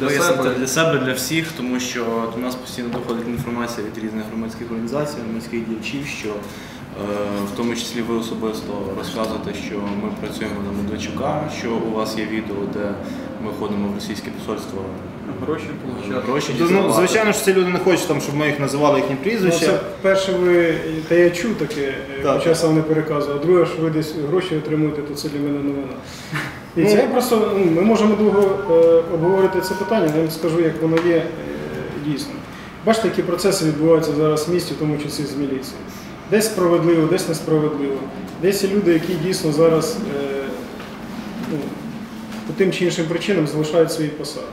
пояснити для себе. для себе, для всіх, тому що до нас постійно доходить інформація від різних громадських організацій, громадських діячів, що е, в тому числі ви особисто розказуєте, що ми працюємо на Медведчука, що у вас є відео, де ми ходимо в російське посольство Гроші получати. гроші Ну, дізнавати. звичайно ж, ці люди не хочуть, там, щоб ми їх називали їхні Ну, прізвища. це перше, ви та я чув таке, е, Так. хоча сам не переказував. Друге, що ви десь гроші отримуєте, то це для мене новина. Дивіться, Ну, я просто ну, ми можемо довго е, обговорити це питання, але я вам скажу, як воно є е, дійсно. Бачите, які процеси відбуваються зараз в місті, в тому числі з міліцією. Десь справедливо, десь несправедливо. Десь є люди, які дійсно зараз е, ну, по тим чи іншим причинам залишають свої посади.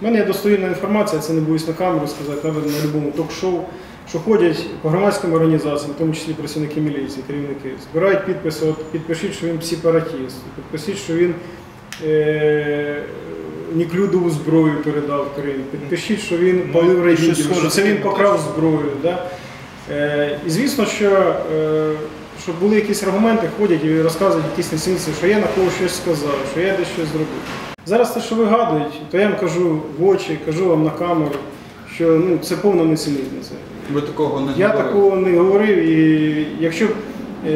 У мене є достовірна інформація, це не боюсь на камеру сказати, навіть на будь-якому ток-шоу, що ходять по громадським організаціям, в тому числі працівники міліції, керівники, збирають підписи, от підпишіть, що він сепаратіст, підпишіть, що він Ніклюдову зброю передав Крим, підпишіть, що він Ну, палив щось що це він покрав зброю. Да? Е, і звісно, що е, щоб були якісь аргументи, ходять і розказують якісь несенці, що я на когось щось сказав, що я десь щось зробив. Зараз те, що вигадують, то я вам кажу в очі, кажу вам на камеру, що ну, це повна несенітниця. Ви такого не Я говорили? такого не говорив, і якщо е,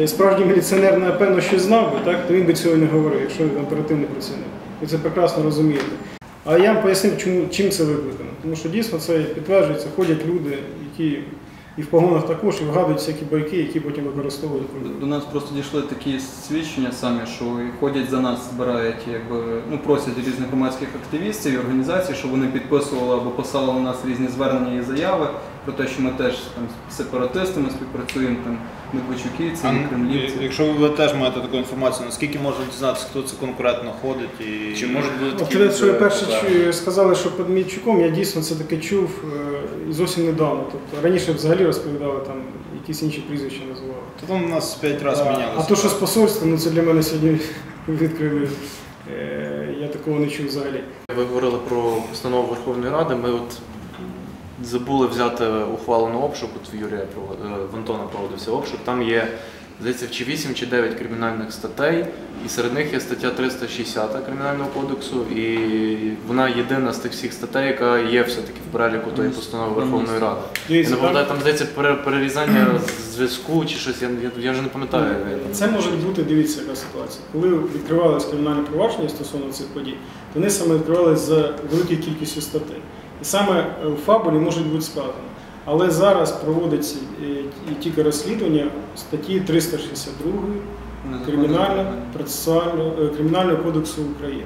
справжній міліціонер, напевно, щось знав би, так, то він би цього не говорив, якщо він оперативний працівник. Ви це прекрасно розумієте. А я вам пояснив, чому, чим це викликано. Тому що дійсно це підтверджується, ходять люди, які і в погонах також, і вгадують всякі байки, які потім використовують. До нас просто дійшли такі свідчення самі, що ходять за нас, збирають, якби ну просять різних громадських активістів і організацій, щоб вони підписували або писали на нас різні звернення і заяви про те, що ми теж там з сепаратистами співпрацюємо, там Медведчуківці, кремлівці. Якщо ви теж маєте таку інформацію, наскільки можна дізнатися, хто це конкретно ходить і Чи можуть бути такі те, що ви перше чу- сказали, що під Мільчуком, я дійсно це таке чув е, і зовсім недавно. Тобто раніше взагалі розповідали там якісь інші прізвища називали. То там у нас п'ять разів мінялося. А то, що з посольства, ну це для мене сьогодні відкрили. Е, Я такого не чув взагалі. Ви говорили про постанову Верховної Ради. Ми от забули взяти ухвалу на обшук. От в Юрія е, в Антона проводився обшук. Там є здається, чи 8 чи 9 кримінальних статей, і серед них є стаття 360 Кримінального кодексу, і вона єдина з тих всіх статей, яка є все-таки в переліку тої постанови Верховної Ради. Я не там- пам'ятаю, там здається перерізання зв'язку чи щось, я, я, я вже не пам'ятаю. Це може бути, дивіться, яка ситуація. Коли відкривалось кримінальне провадження стосовно цих подій, то вони саме відкривалися за великою кількістю статей. І саме е, в фабулі може бути сказано. Але зараз проводиться е, тільки розслідування статті 362 Незаконне Кримінального е, Кримінального кодексу України.